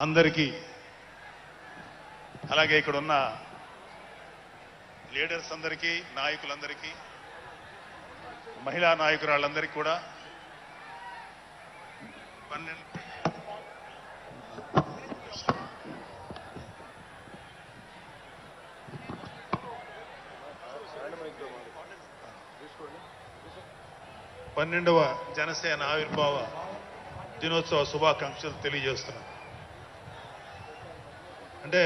అందరికీ అలాగే ఇక్కడ ఉన్న లీడర్స్ అందరికీ నాయకులందరికీ మహిళా నాయకురాళ్ళందరికీ కూడా పన్నెండు పన్నెండవ జనసేన ఆవిర్భావ దినోత్సవ శుభాకాంక్షలు తెలియజేస్తున్నాం అంటే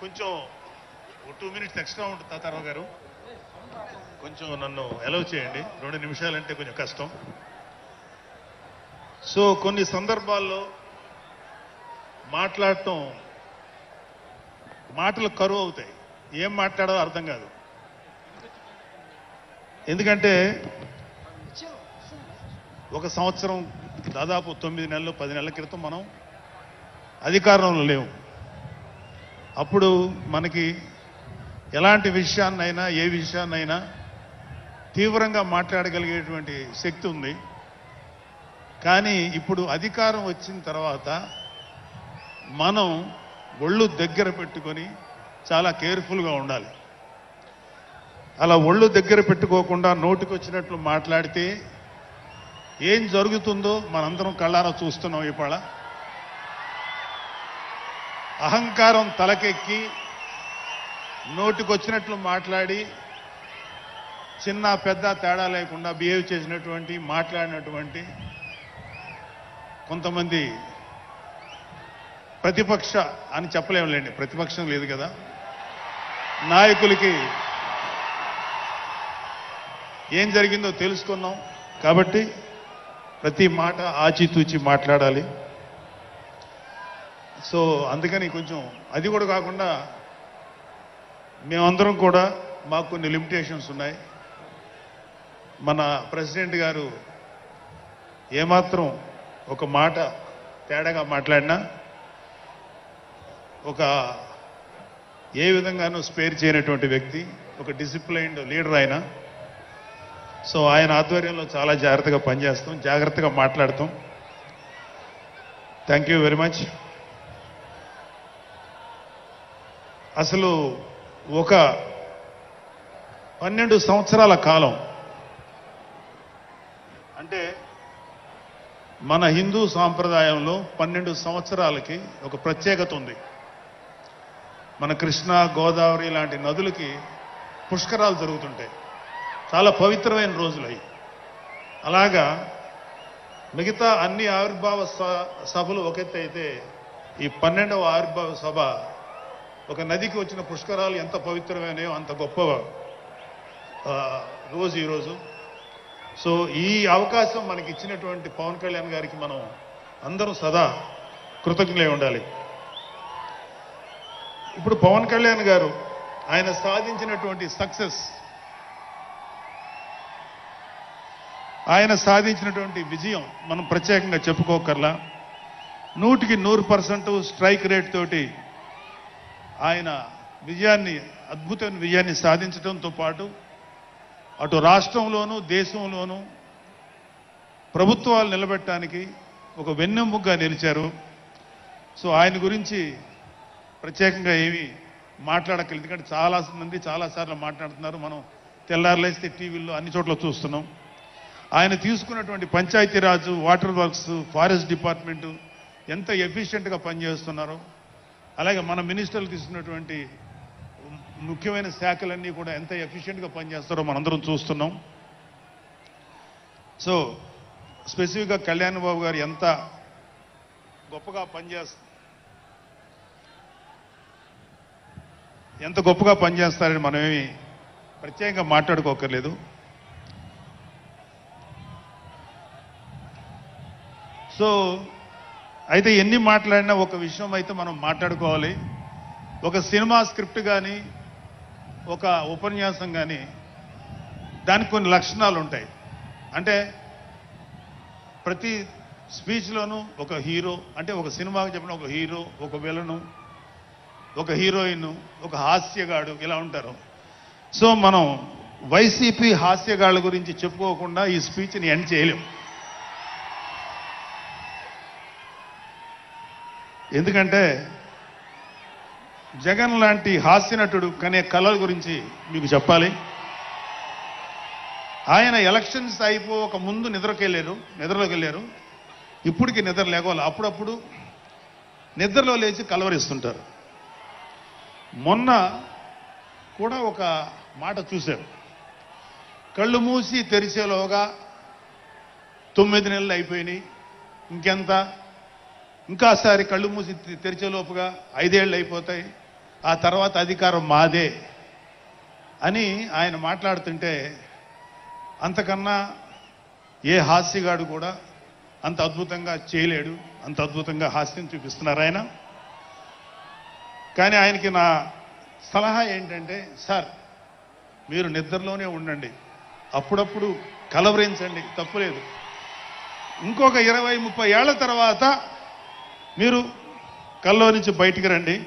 కొంచెం కొంచెం టూ మినిట్స్ ఎక్స్ట్రా ఉంటుంది తాతారావు గారు. కొంచెం నన్ను అలౌ చేయండి. రెండు నిమిషాలంటే కొంచెం కష్టం. సో కొన్ని సందర్భాల్లో మాట్లాడటం మాటలు కరువు అవుతాయి. ఏం మాట్లాడో అర్థం కాదు. ఎందుకంటే ఒక సంవత్సరం దాదాపు తొమ్మిది నెలలు పది నెలల క్రితం మనం అధికారంలో లేవు. అప్పుడు మనకి ఎలాంటి విషయాన్నైనా ఏ విషయాన్నైనా తీవ్రంగా మాట్లాడగలిగేటువంటి శక్తి ఉంది. కానీ ఇప్పుడు అధికారం వచ్చిన తర్వాత మనం ఒళ్ళు దగ్గర పెట్టుకొని చాలా కేర్ఫుల్గా ఉండాలి. అలా ఒళ్ళు దగ్గర పెట్టుకోకుండా నోటికొచ్చినట్లు మాట్లాడితే ఏం జరుగుతుందో మనందరం కళ్ళారా చూస్తున్నాం ఇవాళ. అహంకారం తలకెక్కి నోటికొచ్చినట్లు మాట్లాడి చిన్న పెద్ద తేడా లేకుండా బిహేవ్ చేసినటువంటి మాట్లాడినటువంటి కొంతమంది ప్రతిపక్ష అని చెప్పలేములేండి ప్రతిపక్షం లేదు కదా. నాయకులకి ఏం జరిగిందో తెలుసుకున్నాం. కాబట్టి ప్రతి మాట ఆచితూచి మాట్లాడాలి. సో అందుకని కొంచెం అది కూడా కాకుండా మేమందరం కూడా మాకు కొన్ని లిమిటేషన్స్ ఉన్నాయి. మన ప్రెసిడెంట్ గారు ఏమాత్రం ఒక మాట తేడాగా మాట్లాడినా ఒక ఏ విధంగానూ స్పేర్ చేయనటువంటి వ్యక్తి ఒక డిసిప్లైన్డ్ లీడర్ అయినా సో ఆయన ఆధ్వర్యంలో చాలా జాగ్రత్తగా పనిచేస్తాం జాగ్రత్తగా మాట్లాడతాం. థ్యాంక్ యూ వెరీ మచ్ అసలు ఒక పన్నెండు సంవత్సరాల కాలం. అంటే మన హిందూ సాంప్రదాయంలో పన్నెండు సంవత్సరాలకి ఒక ప్రత్యేకత ఉంది. మన కృష్ణ గోదావరి లాంటి నదులకి పుష్కరాలు జరుగుతుంటాయి. చాలా పవిత్రమైన రోజులు అవి. అలాగా మిగతా అన్ని ఆవిర్భావ స- సభలు ఒక ఈ పన్నెండవ ఆవిర్భావ సభ ఒక నదికి వచ్చిన పుష్కరాలు ఎంత పవిత్రమైనయో అంత గొప్ప రోజు ఈరోజు సో ఈ అవకాశం మనకి ఇచ్చినటువంటి పవన్ కళ్యాణ్ గారికి మనం అందరం సదా కృతజ్ఞులై ఉండాలి. ఇప్పుడు పవన్ కళ్యాణ్ గారు ఆయన సాధించినటువంటి సక్సెస్ ఆయన సాధించినటువంటి విజయం మనం ప్రత్యేకంగా చెప్పుకోకర్లా. నూటికి నూరు పర్సెంట్ స్ట్రైక్ రేట్ తోటి ఆయన విజయాన్ని అద్భుతమైన విజయాన్ని సాధించడంతో పాటు అటు రాష్ట్రంలోనూ దేశంలోనూ ప్రభుత్వాలు నిలబెట్టడానికి ఒక వెన్నెముగ్గా నిలిచారు. సో ఆయన గురించి ప్రత్యేకంగా ఏమి మాట్లాడక్కర్లేదు. ఎందుకంటే చాలా మంది చాలాసార్లు మాట్లాడుతున్నారు. మనం తెల్లారులేస్తే టీవీల్లో అన్ని చోట్ల చూస్తున్నాం. ఆయన తీసుకున్నటువంటి Panchayati Raj water works forest department ఎంత ఎఫిషియెంట్గా పనిచేస్తున్నారో అలాగే మన మినిస్టర్లు తీసుకున్నటువంటి ముఖ్యమైన శాఖలన్నీ కూడా ఎంత ఎఫిషియెంట్గా పనిచేస్తారో మనందరం చూస్తున్నాం. సో స్పెసిఫిక్గా కళ్యాణ్ బాబు గారు ఎంత గొప్పగా పనిచేస్తారు ఎంత గొప్పగా పనిచేస్తారని మనమేమి ప్రత్యేకంగా మాట్లాడుకోకర్లేదు. సో అయితే ఎన్ని మాట్లాడినా ఒక విషయం అయితే మనం మాట్లాడుకోవాలి. ఒక సినిమా స్క్రిప్ట్ కానీ ఒక ఉపన్యాసం కానీ దానికి కొన్ని లక్షణాలు ఉంటాయి. అంటే ప్రతి స్పీచ్లోనూ ఒక హీరో అంటే ఒక సినిమాకి చెప్పిన ఒక హీరో ఒక విలను ఒక హీరోయిన్ ఒక హాస్యగాడు ఇలా ఉంటారు. సో మనం వైసీపీ హాస్యగాళ్ళ గురించి చెప్పుకోకుండా ఈ స్పీచ్ని ఎండ్ చేయలేం. ఎందుకంటే జగన్ లాంటి హాస్యనటుడు కనే కళల గురించి మీకు చెప్పాలి. ఆయన ఎలక్షన్స్ అయిపోక ముందు నిద్రకి వెళ్ళారు నిద్రలోకి వెళ్ళారు ఇప్పటికి నిద్ర లేకోవాలి అప్పుడప్పుడు నిద్రలో లేచి కలవరిస్తుంటారు. మొన్న కూడా ఒక మాట చూశారు. కళ్ళు మూసి తెరిచేలోగా తొమ్మిది నెలలు అయిపోయినాయి. ఇంకెంత? ఇంకాసారి కళ్ళు మూసి తెరిచేలోపుగా ఐదేళ్ళు అయిపోతాయి. ఆ తర్వాత అధికారం మాదే అని ఆయన మాట్లాడుతుంటే అంతకన్నా ఏ హాస్యగాడు కూడా అంత అద్భుతంగా చేయలేడు అంత అద్భుతంగా హాస్యం చూపిస్తున్నారు ఆయన. కానీ ఆయనకి నా సలహా ఏంటంటే సార్ మీరు నిద్రలోనే ఉండండి. అప్పుడప్పుడు కలవరించండి. తప్పులేదు. ఇంకొక ఇరవై ముప్పై ఏళ్ళ తర్వాత మీరు కల్లో నుంచి బయటికి రండి.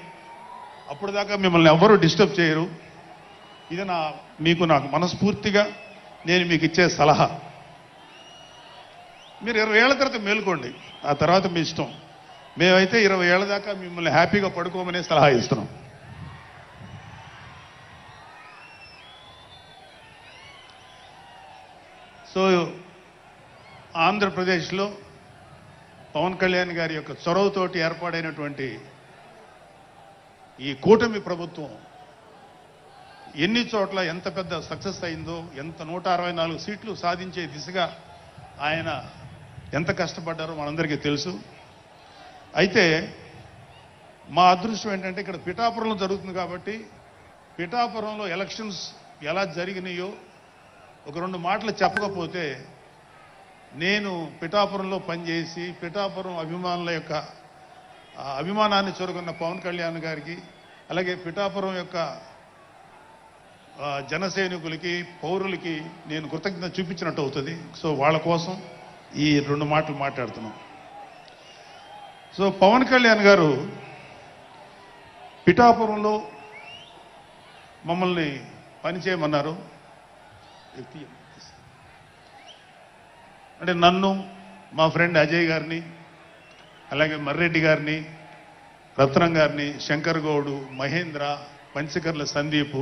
అప్పుడు దాకా మిమ్మల్ని ఎవ్వరూ డిస్టర్బ్ చేయరు. ఇది నా మీకు నాకు మనస్ఫూర్తిగా నేను మీకు ఇచ్చే సలహా. మీరు ఇరవై ఏళ్ళ తర్వాత మేలుకోండి. ఆ తర్వాత మీ ఇష్టం. మేమైతే ఇరవై ఏళ్ళ దాకా మిమ్మల్ని హ్యాపీగా పడుకోమనే సలహా ఇస్తున్నాం. సో ఆంధ్రప్రదేశ్లో పవన్ కళ్యాణ్ గారి యొక్క చొరవతోటి ఏర్పాడైనటువంటి ఈ కూటమి ప్రభుత్వం ఎన్ని చోట్ల ఎంత పెద్ద సక్సెస్ అయిందో ఎంత నూట అరవై నాలుగు సీట్లు సాధించే దిశగా ఆయన ఎంత కష్టపడ్డారో మనందరికీ తెలుసు. అయితే మా అదృష్టం ఏంటంటే ఇక్కడ పిఠాపురంలో జరుగుతుంది కాబట్టి పిఠాపురంలో ఎలక్షన్స్ ఎలా జరిగినాయో ఒక రెండు మాటలు చెప్పకపోతే నేను పిఠాపురంలో పనిచేసి పిఠాపురం అభిమానుల యొక్క అభిమానాన్ని చూరుకున్న పవన్ కళ్యాణ్ గారికి అలాగే పిఠాపురం యొక్క జనసైనికులకి పౌరులకి నేను కృతజ్ఞత చూపించినట్టు అవుతుంది. సో వాళ్ళ కోసం ఈ రెండు మాటలు మాట్లాడుతున్నాం. సో పవన్ కళ్యాణ్ గారు పిఠాపురంలో మమ్మల్ని పనిచేయమన్నారు. వ్యక్తి అంటే నన్ను మా ఫ్రెండ్ అజయ్ గారిని అలాగే మర్రెడ్డి గారిని రత్నం గారిని శంకర్ గౌడు మహేంద్ర పంచకర్ల సందీప్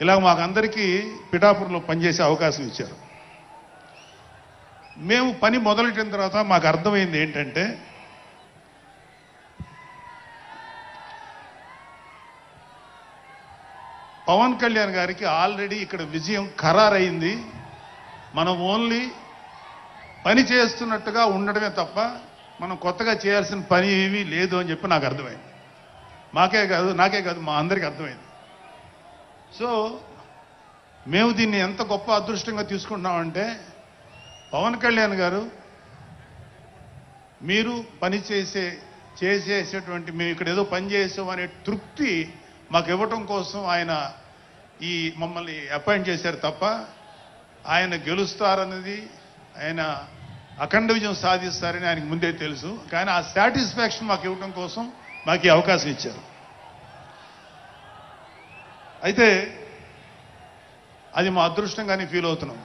ఇలా మాకందరికీ పిఠాపురంలో పనిచేసే అవకాశం ఇచ్చారు. మేము పని మొదలెట్టిన తర్వాత మాకు అర్థమైంది ఏంటంటే పవన్ కళ్యాణ్ గారికి ఆల్రెడీ ఇక్కడ విజయం ఖరారైంది. మనం ఓన్లీ పని చేస్తున్నట్టుగా ఉండడమే తప్ప మనం కొత్తగా చేయాల్సిన పని ఏమీ లేదు అని చెప్పి నాకు అర్థమైంది. మాకే కాదు నాకే కాదు మా అందరికీ అర్థమైంది. సో మేము దీన్ని ఎంత గొప్ప అదృష్టంగా తీసుకుంటున్నామంటే పవన్ కళ్యాణ్ గారు మీరు పని చేసే చేసేసేటువంటి మేము ఇక్కడ ఏదో పని చేసాం అనే తృప్తి మాకు ఇవ్వటం కోసం ఆయన ఈ మమ్మల్ని అపాయింట్ చేశారు తప్ప ఆయన గెలుస్తారన్నది ఆయన అఖండ విజయం సాధిస్తారని ఆయనకు ముందే తెలుసు. కానీ ఆ సాటిస్ఫాక్షన్ మాకు ఇవ్వటం కోసం మాకు ఈ అవకాశం ఇచ్చారు. అయితే అది మా అదృష్టంగానే ఫీల్ అవుతున్నాం.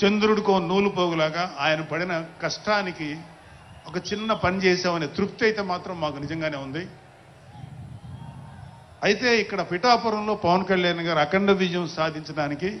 చంద్రుడికో నూలు పోగులాగా ఆయన పడిన కష్టానికి ఒక చిన్న పని చేసామనే తృప్తి అయితే మాత్రం మాకు నిజంగానే ఉంది. అయితే ఇక్కడ పిఠాపురంలో పవన్ కళ్యాణ్ గారు అఖండ విజయం సాధించడానికి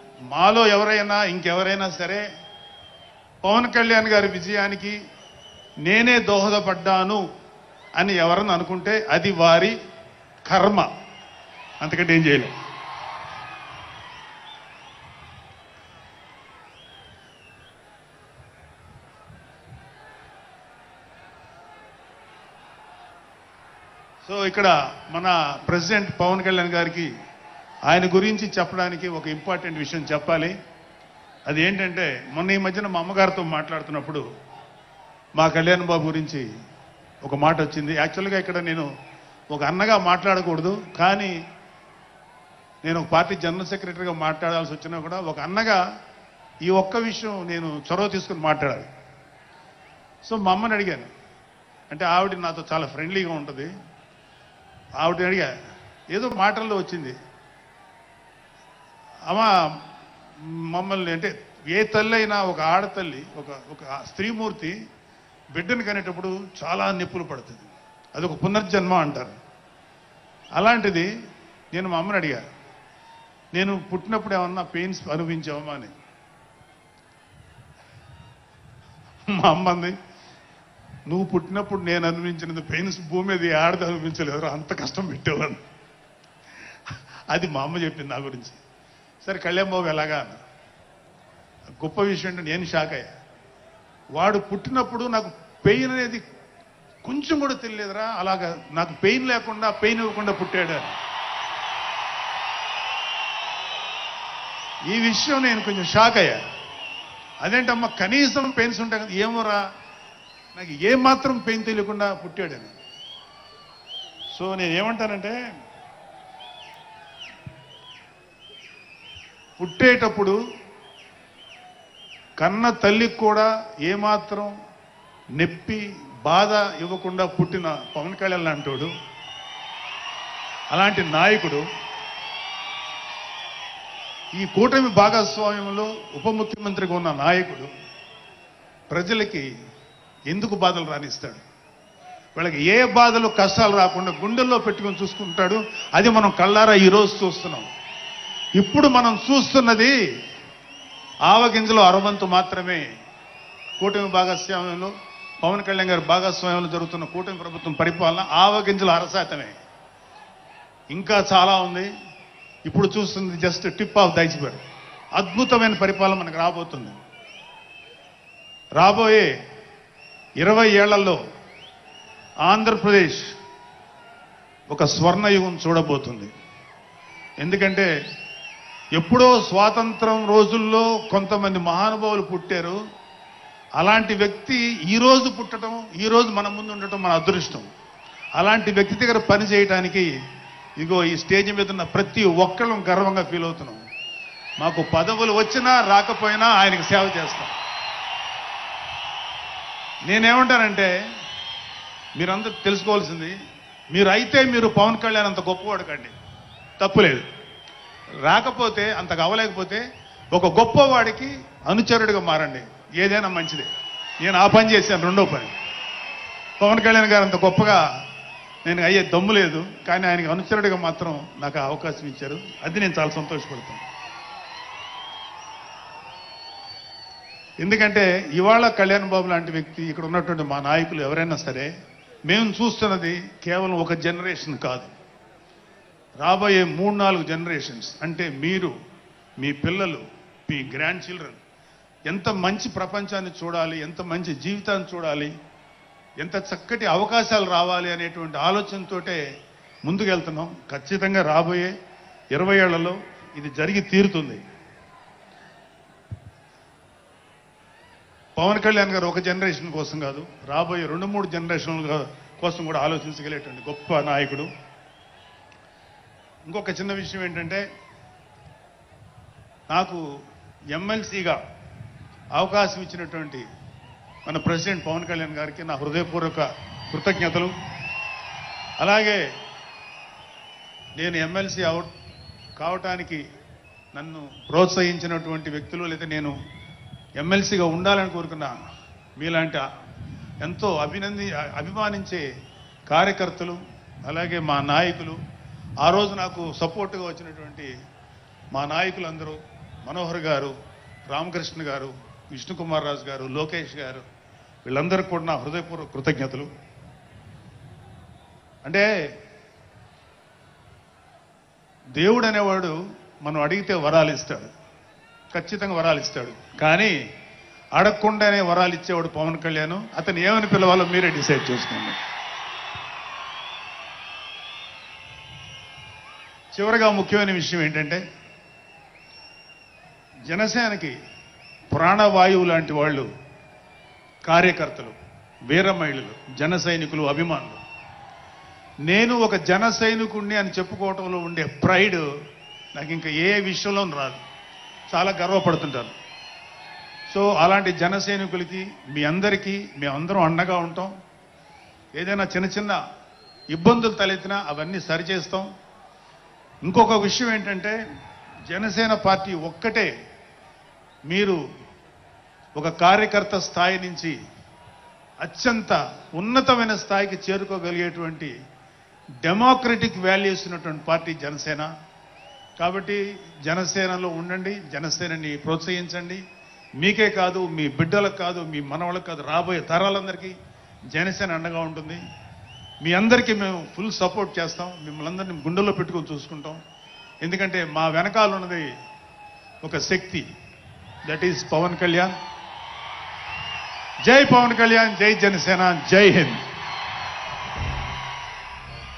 మాలో ఎవరైనా ఇంకెవరైనా సరే పవన్ కళ్యాణ్ గారి విజయానికి నేనే దోహదపడ్డాను అని ఎవరన్నా అనుకుంటే అది వారి కర్మ. అంతకంటే ఏం చేయలేం. సో ఇక్కడ మన ప్రెసిడెంట్ పవన్ కళ్యాణ్ గారికి ఆయన గురించి చెప్పడానికి ఒక ఇంపార్టెంట్ విషయం చెప్పాలి. అది ఏంటంటే మొన్న ఈ మధ్యన మా అమ్మగారితో మాట్లాడుతున్నప్పుడు మా కళ్యాణ్ బాబు గురించి ఒక మాట వచ్చింది. యాక్చువల్గా ఇక్కడ నేను ఒక అన్నగా మాట్లాడకూడదు కానీ నేను ఒక పార్టీ జనరల్ సెక్రటరీగా మాట్లాడాల్సి వచ్చినా కూడా ఒక అన్నగా ఈ ఒక్క విషయం నేను చొరవ తీసుకుని మాట్లాడాలి. సో మా అమ్మని అడిగాను. అంటే ఆవిడ నాతో చాలా ఫ్రెండ్లీగా ఉంటుంది. ఆవిడ అడిగా ఏదో మాటల్లో వచ్చింది. అమ్మ మమ్మల్ని అంటే ఏ తల్లి అయినా ఒక ఆడతల్లి ఒక ఒక స్త్రీమూర్తి బిడ్డను కనేటప్పుడు చాలా నిప్పులు పడుతుంది. అది ఒక పునర్జన్మ అంటారు. అలాంటిది నేను మా అమ్మని అడిగా నేను పుట్టినప్పుడు ఏమన్నా పెయిన్స్ అనుభవించావమ్మా అని. మా అమ్మంది నువ్వు పుట్టినప్పుడు నేను అనుభవించినది పెయిన్స్ భూమి మీద ఆడది అనుభవించలేదు అంత కష్టం పెట్టేవాడు అది మా అమ్మ చెప్పింది నా గురించి. సరే కళ్యాణ్ బాబు ఎలాగా అన్న? గొప్ప విషయం అంటే నేను షాక్ అయ్యా. వాడు పుట్టినప్పుడు నాకు పెయిన్ అనేది కొంచెం కూడా తెలియదురా అలాగా నాకు పెయిన్ లేకుండా పెయిన్ ఇవ్వకుండా పుట్టాడు ఈ విషయం నేను కొంచెం షాక్ అయ్యా. అదేంటమ్మా కనీసం పెయిన్స్ ఉంటాయి కదా ఏమోరా? నాకు ఏ మాత్రం పెయిన్ తెలియకుండా పుట్టాడని. సో నేను ఏమంటానంటే పుట్టేటప్పుడు కన్న తల్లికి కూడా ఏమాత్రం నొప్పి బాధ ఇవ్వకుండా పుట్టిన పవన్ కళ్యాణ్ లాంటోడు అలాంటి నాయకుడు ఈ కూటమి భాగస్వామ్యంలో ఉప ముఖ్యమంత్రిగా ఉన్న నాయకుడు ప్రజలకి ఎందుకు బాధలు రానిస్తాడు? వాళ్ళకి ఏ బాధలు కష్టాలు రాకుండా గుండెల్లో పెట్టుకొని చూసుకుంటాడు? అది మనం కళ్ళారా ఈరోజు చూస్తున్నాం. ఇప్పుడు మనం చూస్తున్నది ఆవగింజలో అరవంతు మాత్రమే. కూటమి భాగస్వామ్యంలో పవన్ కళ్యాణ్ గారి భాగస్వామ్యంలో జరుగుతున్న కూటమి ప్రభుత్వం పరిపాలన ఆవగింజలు అరశాతమే. ఇంకా చాలా ఉంది. ఇప్పుడు చూస్తుంది జస్ట్ టిప్ ఆఫ్ ద అద్భుతమైన పరిపాలన మనకు రాబోతుంది. రాబోయే ఇరవై ఏళ్ళలో ఆంధ్రప్రదేశ్ ఒక స్వర్ణయుగం చూడబోతుంది. ఎందుకంటే ఎప్పుడో స్వాతంత్రం రోజుల్లో కొంతమంది మహానుభావులు పుట్టారు. అలాంటి వ్యక్తి ఈరోజు పుట్టడం ఈరోజు మన ముందు ఉండటం మన అదృష్టం. అలాంటి వ్యక్తి దగ్గర పని చేయడానికి ఇగో ఈ స్టేజ్ మీద ఉన్న ప్రతి ఒక్కళ్ళం గర్వంగా ఫీల్ అవుతున్నాం. మాకు పదవులు వచ్చినా రాకపోయినా ఆయనకు సేవ చేస్తాం. నేనేమంటానంటే మీరందరూ తెలుసుకోవాల్సింది మీరు అయితే మీరు పవన్ కళ్యాణ్ అంత గొప్పవాడు కండి. తప్పులేదు. రాకపోతే అంత అవ్వలేకపోతే ఒక గొప్పవాడికి అనుచరుడిగా మారండి. ఏదైనా మంచిది. నేను ఆ పని చేశాను రెండో పని. పవన్ కళ్యాణ్ గారు అంత గొప్పగా నేను అయ్యే దమ్ము లేదు కానీ ఆయనకి అనుచరుడిగా మాత్రం నాకు అవకాశం ఇచ్చారు. అది నేను చాలా సంతోషపడతాను. ఎందుకంటే ఇవాళ కళ్యాణ్ బాబు లాంటి వ్యక్తి ఇక్కడ ఉన్నటువంటి మా నాయకులు ఎవరైనా సరే మేము చూస్తున్నది కేవలం ఒక జనరేషన్ కాదు. రాబోయే మూడు నాలుగు జనరేషన్స్ అంటే మీరు మీ పిల్లలు మీ గ్రాండ్ చిల్డ్రన్ ఎంత మంచి ప్రపంచాన్ని చూడాలి ఎంత మంచి జీవితాన్ని చూడాలి ఎంత చక్కటి అవకాశాలు రావాలి అనేటువంటి ఆలోచనతోటే ముందుకెళ్తున్నాం. ఖచ్చితంగా రాబోయే ఇరవై ఏళ్ళలో ఇది జరిగి తీరుతుంది. పవన్ కళ్యాణ్ గారు ఒక జనరేషన్ కోసం కాదు రాబోయే రెండు మూడు జనరేషన్ల కోసం కూడా ఆలోచించగలేటువంటి గొప్ప నాయకుడు ఇంకొక చిన్న విషయం ఏంటంటే నాకు ఎమ్మెల్సీగా అవకాశం ఇచ్చినటువంటి మన ప్రెసిడెంట్ పవన్ కళ్యాణ్ గారికి నా హృదయపూర్వక కృతజ్ఞతలు. అలాగే నేను ఎమ్మెల్సీ అవ కావటానికి నన్ను ప్రోత్సహించినటువంటి వ్యక్తులు లేదా నేను ఎమ్మెల్సీగా ఉండాలని కోరుకున్న మీలాంటి ఎంతో అభినంది అభిమానించే కార్యకర్తలు అలాగే మా నాయకులు ఆ రోజు నాకు సపోర్ట్గా వచ్చినటువంటి మా నాయకులందరూ మనోహర్ గారు రామకృష్ణ గారు విష్ణుకుమార్ రాజు గారు లోకేష్ గారు వీళ్ళందరికీ కూడా నా హృదయపూర్వక కృతజ్ఞతలు. అంటే దేవుడు అనేవాడు మనం అడిగితే వరాలు ఇస్తాడు. ఖచ్చితంగా వరాలు ఇస్తాడు. కానీ అడగకుండానే వరాలు ఇచ్చేవాడు పవన్ కళ్యాణ్. అతను ఏమని పిలవాలో మీరే డిసైడ్ చేసుకోండి. చివరిగా ముఖ్యమైన విషయం ఏంటంటే జనసేనకి ప్రాణవాయువు లాంటి వాళ్ళు కార్యకర్తలు వీర మహిళలు జన సైనికులు అభిమానులు. నేను ఒక జన సైనికుణ్ణి అని చెప్పుకోవటంలో ఉండే ప్రైడ్ నాకు ఇంకా ఏ విషయంలో రాదు. చాలా గర్వపడుతుంటాను. సో అలాంటి జన సైనికులకి మీ అందరికీ మేమందరం అండగా ఉంటాం. ఏదైనా చిన్న చిన్న ఇబ్బందులు తలెత్తినా అవన్నీ సరిచేస్తాం. ఇంకొక విషయం ఏంటంటే జనసేన పార్టీ ఒక్కటే మీరు ఒక కార్యకర్త స్థాయి నుంచి అత్యంత ఉన్నతమైన స్థాయికి చేరుకోగలిగేటువంటి డెమోక్రటిక్ వాల్యూస్ ఉన్నటువంటి పార్టీ జనసేన. కాబట్టి జనసేనలో ఉండండి జనసేనని ప్రోత్సహించండి. మీకే కాదు మీ బిడ్డలకు కాదు మీ మనవాళ్ళకి కాదు రాబోయే తరాలందరికీ జనసేన అండగా ఉంటుంది. మీ అందరికీ మేము ఫుల్ సపోర్ట్ చేస్తాం. మిమ్మల్ని అందరినీ గుండెల్లో పెట్టుకొని చూసుకుంటాం. ఎందుకంటే మా వెనకాల ఉన్నది ఒక శక్తి. That is Pawan Kalyan. జై పవన్ కళ్యాణ్ జై జనసేన జై హింద్.